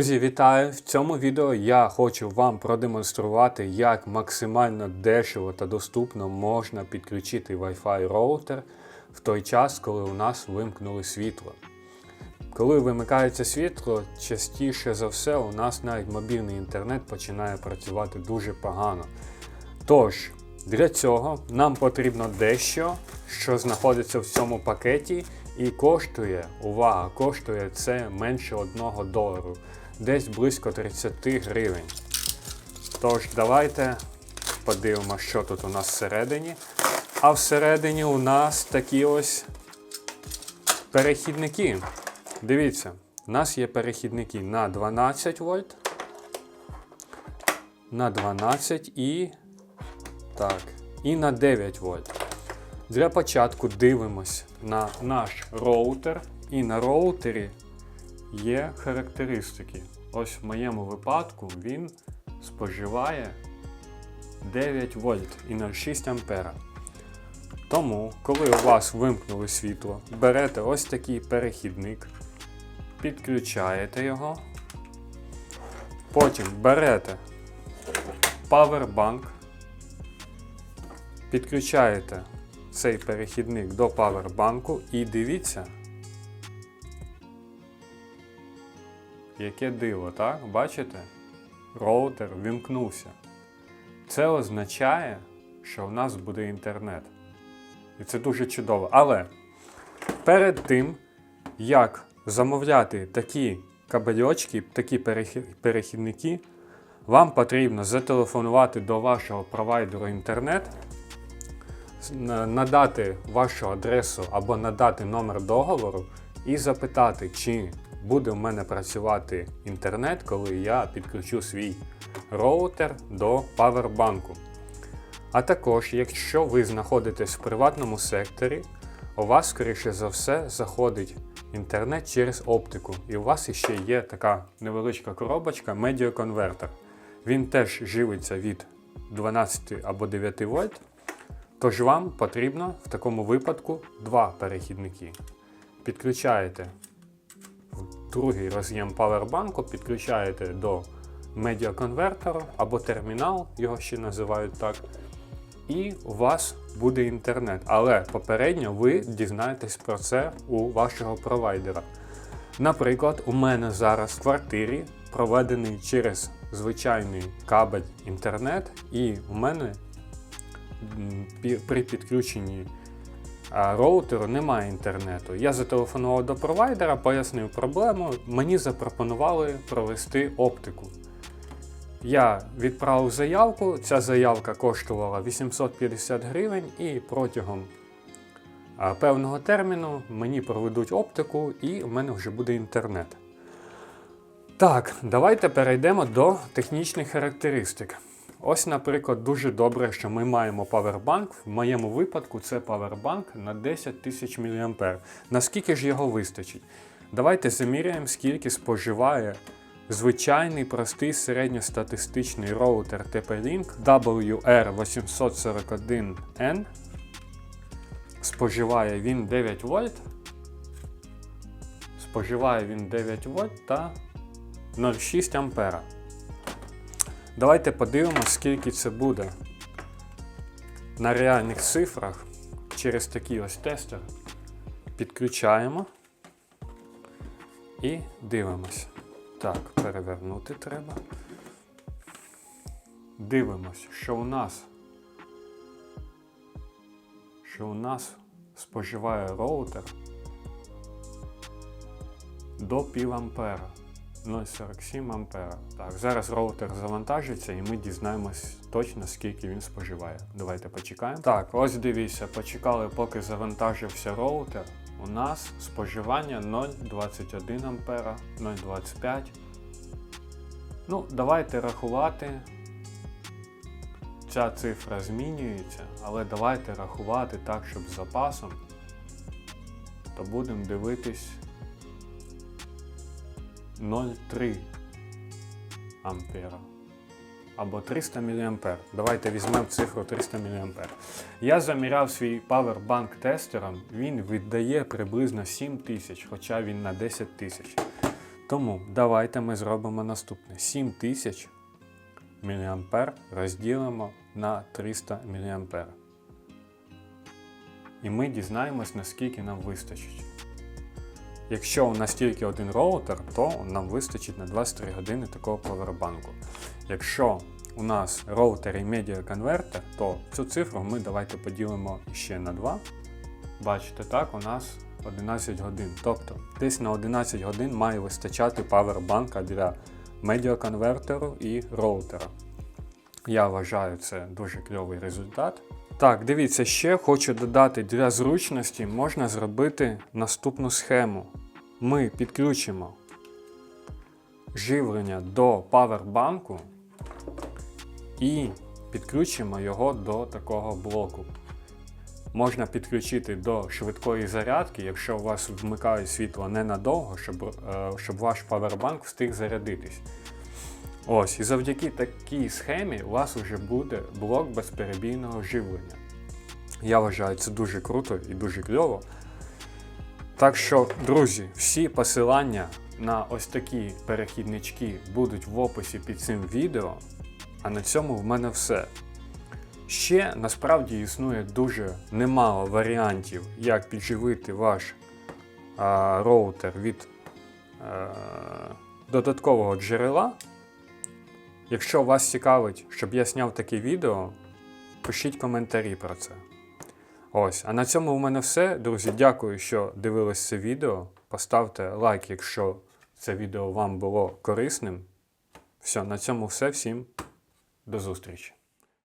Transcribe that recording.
Друзі, вітаю! В цьому відео я хочу вам продемонструвати, як максимально дешево та доступно можна підключити Wi-Fi роутер в той час, коли у нас вимкнули світло. Коли вимикається світло, частіше за все у нас навіть мобільний інтернет починає працювати дуже погано. Тож, для цього нам потрібно дещо, що знаходиться в цьому пакеті, і коштує, увага, коштує це менше 1 долару, десь близько 30 гривень. Тож, давайте подивимося, що тут у нас всередині. А всередині у нас такі ось перехідники. Дивіться, у нас є перехідники на 12 вольт, на 12 і. Так, і на 9 вольт. Для початку дивимось на наш роутер, і на роутері є характеристики. Ось в моєму випадку він споживає 9 вольт і 0,6 ампера. Тому, коли у вас вимкнули світло, берете ось такий перехідник, підключаєте його, потім берете павербанк, підключаєте цей перехідник до павербанку і дивіться, яке диво, так? Бачите? Роутер вімкнувся. Це означає, що в нас буде інтернет. І це дуже чудово. Але перед тим, як замовляти такі кабельочки, такі перехідники, вам потрібно зателефонувати до вашого провайдеру інтернет, надати вашу адресу або надати номер договору і запитати, чи буде в мене працювати інтернет, коли я підключу свій роутер до павербанку. А також, якщо ви знаходитесь в приватному секторі, у вас, скоріше за все, заходить інтернет через оптику, і у вас ще є така невеличка коробочка медіаконвертер. Він теж живиться від 12 або 9 вольт. Тож вам потрібно в такому випадку два перехідники. Підключаєте другий роз'єм павербанку, підключаєте до медіаконвертеру або термінал, його ще називають так. І у вас буде інтернет. Але попередньо ви дізнаєтесь про це у вашого провайдера. Наприклад, у мене зараз в квартирі проведений через звичайний кабель інтернет, і у мене при підключенні роутеру немає інтернету. Я зателефонував до провайдера, пояснив проблему. Мені запропонували провести оптику. Я відправив заявку, ця заявка коштувала 850 гривень, і протягом певного терміну мені проведуть оптику, і в мене вже буде інтернет. Так, давайте перейдемо до технічних характеристик. Ось, наприклад, дуже добре, що ми маємо павербанк. В моєму випадку це павербанк на 10 тисяч мА. Наскільки ж його вистачить? Давайте заміряємо, скільки споживає звичайний простий середньостатистичний роутер TP-Link WR841N. Споживає він 9 вольт. Споживає він 9 вольт та 0,6 ампера. Давайте подивимося, скільки це буде на реальних цифрах через такий ось тестер. Підключаємо і дивимося. Так, перевернути треба. Дивимось, що у нас, що у нас споживає роутер до пів ампера. 0,47 ампера. Так, зараз роутер завантажиться і ми дізнаємось точно, скільки він споживає. Давайте почекаємо. Так, ось дивіться, почекали, поки завантажився роутер. У нас споживання 0,21 ампера, 0,25. Ну, давайте рахувати. Ця цифра змінюється, але давайте рахувати так, щоб з запасом. То будемо дивитись 0,3 ампера або 300 мА. Давайте візьмемо цифру 300 мА. Я заміряв свій павербанк тестером, він віддає приблизно 7 тисяч, хоча він на 10 тисяч. Тому давайте ми зробимо наступне: 7000 мА розділимо на 300 мА. І ми дізнаємось, наскільки нам вистачить. Якщо у нас тільки один роутер, то нам вистачить на 23 години такого павербанку. Якщо у нас роутер і медіаконвертер, то цю цифру ми давайте поділимо ще на 2. Бачите, так, у нас 11 годин. Тобто десь на 11 годин має вистачати павербанка для медіаконвертеру і роутера. Я вважаю це дуже кльовий результат. Так, дивіться, ще хочу додати для зручності можна зробити наступну схему. Ми підключимо живлення до павербанку і підключимо його до такого блоку. Можна підключити до швидкої зарядки, якщо у вас вмикають світло ненадовго, щоб, е, щоб ваш павербанк встиг зарядитись. Ось, і завдяки такій схемі у вас вже буде блок безперебійного живлення. Я вважаю, це дуже круто і дуже кльово. Так що, друзі, всі посилання на ось такі перехіднички будуть в описі під цим відео. А на цьому в мене все. Ще насправді існує дуже немало варіантів, як підживити ваш а, роутер від а, додаткового джерела. Якщо вас цікавить, щоб я зняв таке відео, пишіть коментарі про це. Ось, а на цьому у мене все. Друзі, дякую, що дивились це відео. Поставте лайк, якщо це відео вам було корисним. Все, на цьому все. Всім до зустрічі!